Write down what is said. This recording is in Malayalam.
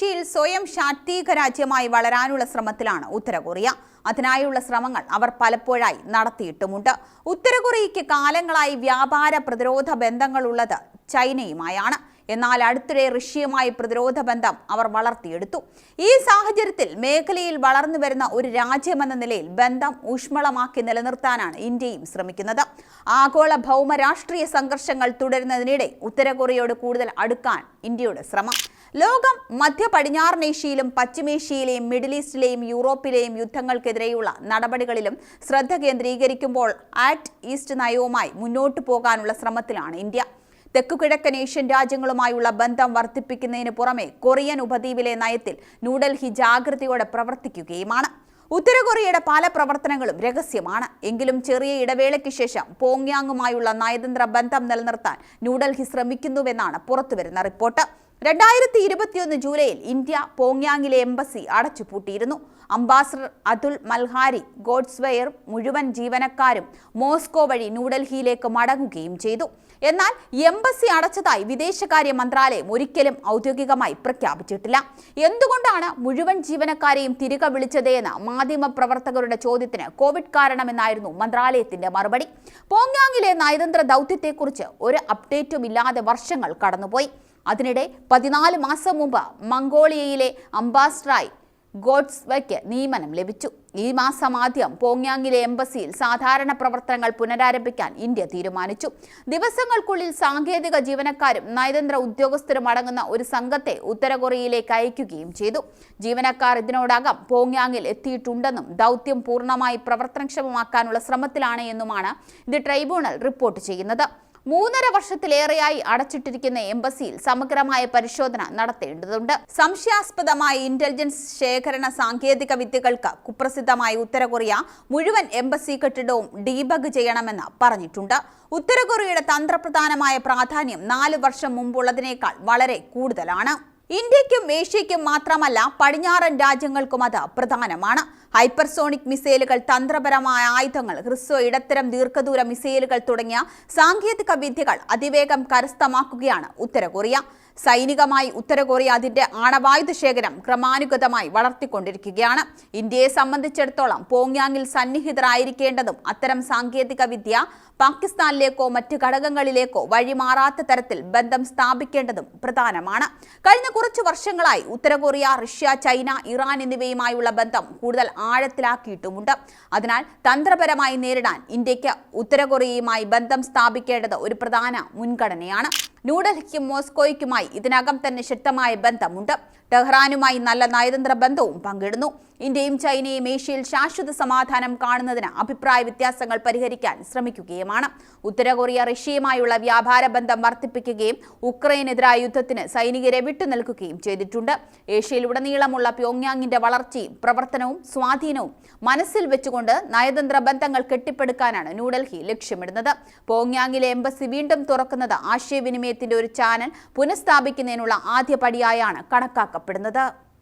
ഏഷ്യയിൽ സ്വയം ശാക്തീക രാജ്യമായി വളരാനുള്ള ശ്രമത്തിലാണ് ഉത്തരകൊറിയ. അതിനായുള്ള ശ്രമങ്ങൾ അവർ പലപ്പോഴായി നടത്തിയിട്ടുമുണ്ട്. ഉത്തരകൊറിയയ്ക്ക് കാലങ്ങളായി വ്യാപാര പ്രതിരോധ ബന്ധങ്ങളുള്ളത് ചൈനയുമായാണ്. എന്നാൽ അടുത്തിടെ റഷ്യയുമായി പ്രതിരോധ ബന്ധം അവർ വളർത്തിയെടുത്തു. ഈ സാഹചര്യത്തിൽ മേഖലയിൽ വളർന്നു വരുന്ന ഒരു രാജ്യമെന്ന നിലയിൽ ബന്ധം ഊഷ്മളമാക്കി നിലനിർത്താനാണ് ഇന്ത്യയും ശ്രമിക്കുന്നത്. ആഗോള ഭൗമ രാഷ്ട്രീയ സംഘർഷങ്ങൾ തുടരുന്നതിനിടെ ഉത്തര കൊറിയയോട് കൂടുതൽ അടുക്കാൻ ഇന്ത്യയുടെ ശ്രമം. ലോകം മധ്യ പടിഞ്ഞാറൻ ഏഷ്യയിലും പശ്ചിമേഷ്യയിലെയും മിഡിൽ ഈസ്റ്റിലെയും യൂറോപ്പിലെയും യുദ്ധങ്ങൾക്കെതിരെയുള്ള നടപടികളിലും ശ്രദ്ധ കേന്ദ്രീകരിക്കുമ്പോൾ ആക്ട് ഈസ്റ്റ് നയവുമായി മുന്നോട്ടു പോകാനുള്ള ശ്രമത്തിലാണ് ഇന്ത്യ. തെക്കുകിഴക്കൻ ഏഷ്യൻ രാജ്യങ്ങളുമായുള്ള ബന്ധം വർദ്ധിപ്പിക്കുന്നതിന് പുറമെ കൊറിയൻ ഉപദ്വീപിലെ നയത്തിൽ ന്യൂഡൽഹി ജാഗ്രതയോടെ പ്രവർത്തിക്കുകയുമാണ്. ഉത്തര കൊറിയയുടെ പല പ്രവർത്തനങ്ങളും രഹസ്യമാണ്. എങ്കിലും ചെറിയ ഇടവേളയ്ക്ക് ശേഷം പോങ്യാങ്ങുമായുള്ള നയതന്ത്ര ബന്ധം നിലനിർത്താൻ ന്യൂഡൽഹി ശ്രമിക്കുന്നുവെന്നാണ് പുറത്തുവരുന്ന റിപ്പോർട്ട്. രണ്ടായിരത്തി ഇരുപത്തിയൊന്ന് ജൂലൈയിൽ ഇന്ത്യ പോങ്യാങ്ങിലെ എംബസി അടച്ചുപൂട്ടിയിരുന്നു. അംബാസഡർ അതുൽ മൽഹാരി ഗോഡ്സ്വെയർ മുഴുവൻ ജീവനക്കാരും മോസ്കോ വഴി ന്യൂഡൽഹിയിലേക്ക് മടങ്ങുകയും ചെയ്തു. എന്നാൽ എംബസി അടച്ചതായി വിദേശകാര്യ മന്ത്രാലയം ഒരിക്കലും ഔദ്യോഗികമായി പ്രഖ്യാപിച്ചിട്ടില്ല. എന്തുകൊണ്ടാണ് മുഴുവൻ ജീവനക്കാരെയും തിരികെ വിളിച്ചതെന്ന് മാധ്യമ മാധ്യമപ്രവർത്തകരുടെ ചോദ്യത്തിന് കോവിഡ് കാരണമെന്നായിരുന്നു മന്ത്രാലയത്തിന്റെ മറുപടി. പോങ്യാങ്ങിലെ നയതന്ത്ര ദൗത്യത്തെക്കുറിച്ച് ഒരു അപ്ഡേറ്റും ഇല്ലാതെ വർഷങ്ങൾ കടന്നുപോയി. അതിനിടെ പതിനാല് മാസം മുമ്പ് മംഗോളിയയിലെ അംബാസഡറായി ഗോഡ്സ്വയ്ക്ക് നിയമനം ലഭിച്ചു. ഈ മാസം ആദ്യം പോങ്യാങ്ങിലെ എംബസിയിൽ സാധാരണ പ്രവർത്തനങ്ങൾ പുനരാരംഭിക്കാൻ ഇന്ത്യ തീരുമാനിച്ചു. ദിവസങ്ങൾക്കുള്ളിൽ സാങ്കേതിക ജീവനക്കാരും നയതന്ത്ര ഉദ്യോഗസ്ഥരും അടങ്ങുന്ന ഒരു സംഘത്തെ ഉത്തര കൊറിയയിലേക്ക് അയക്കുകയും ചെയ്തു. ജീവനക്കാർ ഇതിനോടകം പോങ്യാങ്ങിൽ എത്തിയിട്ടുണ്ടെന്നും ദൗത്യം പൂർണമായി പ്രവർത്തനക്ഷമമാക്കാനുള്ള ശ്രമത്തിലാണ് എന്നുമാണ് ഇത് ട്രൈബ്യൂണൽ റിപ്പോർട്ട് ചെയ്യുന്നത്. മൂന്നര വർഷത്തിലേറെയായി അടച്ചിട്ടിരിക്കുന്ന എംബസിയിൽ സമഗ്രമായ പരിശോധന നടത്തേണ്ടതുണ്ട്. സംശയാസ്പദമായ ഇന്റലിജൻസ് ശേഖരണ സാങ്കേതിക വിദ്യകൾക്ക് കുപ്രസിദ്ധമായ ഉത്തരകൊറിയ മുഴുവൻ എംബസി കെട്ടിടവും ഡീബഗ് ചെയ്യണമെന്ന് പറഞ്ഞിട്ടുണ്ട്. ഉത്തരകൊറിയയുടെ തന്ത്രപ്രധാനമായ പ്രാധാന്യം നാല് വർഷം മുമ്പുള്ളതിനേക്കാൾ വളരെ കൂടുതലാണ്. ഇന്ത്യക്കും ഏഷ്യയ്ക്കും മാത്രമല്ല പടിഞ്ഞാറൻ രാജ്യങ്ങൾക്കും അത് പ്രധാനമാണ്. ഹൈപ്പർസോണിക് മിസൈലുകൾ തന്ത്രപരമായ ആയുധങ്ങൾ ഹ്രസ്വ ഇടത്തരം ദീർഘദൂര മിസൈലുകൾ തുടങ്ങിയ സാങ്കേതിക വിദ്യകൾ അതിവേഗം കരസ്ഥമാക്കുകയാണ് ഉത്തര കൊറിയ സൈനികമായി ഉത്തര കൊറിയ അതിന്റെ ആണവായുധ ശേഖരം ക്രമാനുഗതമായി വളർത്തിക്കൊണ്ടിരിക്കുകയാണ്. ഇന്ത്യയെ സംബന്ധിച്ചിടത്തോളം പോങ്യാങ്ങിൽ സന്നിഹിതരായിരിക്കേണ്ടതും അത്തരം സാങ്കേതിക വിദ്യ പാകിസ്ഥാനിലേക്കോ മറ്റ് ഘടകങ്ങളിലേക്കോ വഴിമാറാത്ത തരത്തിൽ ബന്ധം സ്ഥാപിക്കേണ്ടതും പ്രധാനമാണ്. കഴിഞ്ഞ കുറച്ച് വർഷങ്ങളായി ഉത്തര കൊറിയ റഷ്യ ചൈന ഇറാൻ എന്നിവയുമായുള്ള ബന്ധം കൂടുതൽ ആഴത്തിലാക്കിയിട്ടുമുണ്ട്. അതിനാൽ തന്ത്രപരമായി നേരിടാൻ ഇന്ത്യയ്ക്ക് ഉത്തര കൊറിയയുമായി ബന്ധം സ്ഥാപിക്കേണ്ടത് ഒരു പ്രധാന മുൻഗണനയാണ്. ന്യൂഡൽഹിക്കും മോസ്കോയ്ക്കുമായി ഇതിനകം തന്നെ ശക്തമായ ബന്ധമുണ്ട്. ടെഹ്റാനുമായി നല്ല നയതന്ത്ര ബന്ധവും പങ്കിടുന്നു. ഇന്ത്യയും ചൈനയും ഏഷ്യയിൽ ശാശ്വത സമാധാനം കാണുന്നതിന് അഭിപ്രായ വ്യത്യാസങ്ങൾ പരിഹരിക്കാൻ ശ്രമിക്കുകയുമാണ്. ഉത്തര കൊറിയ റഷ്യയുമായുള്ള വ്യാപാര ബന്ധം വർദ്ധിപ്പിക്കുകയും ഉക്രൈനെതിരായ യുദ്ധത്തിന് സൈനികരെ വിട്ടുനിൽക്കുകയും ചെയ്തിട്ടുണ്ട്. ഏഷ്യയിലുടനീളമുള്ള പ്യോങ്യാങ്ങിന്റെ വളർച്ചയും പ്രവർത്തനവും സ്വാധീനവും മനസ്സിൽ വെച്ചുകൊണ്ട് നയതന്ത്ര ബന്ധങ്ങൾ കെട്ടിപ്പടുക്കാനാണ് ന്യൂഡൽഹി ലക്ഷ്യമിടുന്നത്. പോങ്യാങ്ങിലെ എംബസി വീണ്ടും തുറക്കുന്നത് ആശയവിനിമയത്തിന്റെ ഒരു ചാനൽ പുനഃസ്ഥാപിക്കുന്നതിനുള്ള ആദ്യപടിയായാണ് കണക്കാക്കപ്പെടുന്നത്.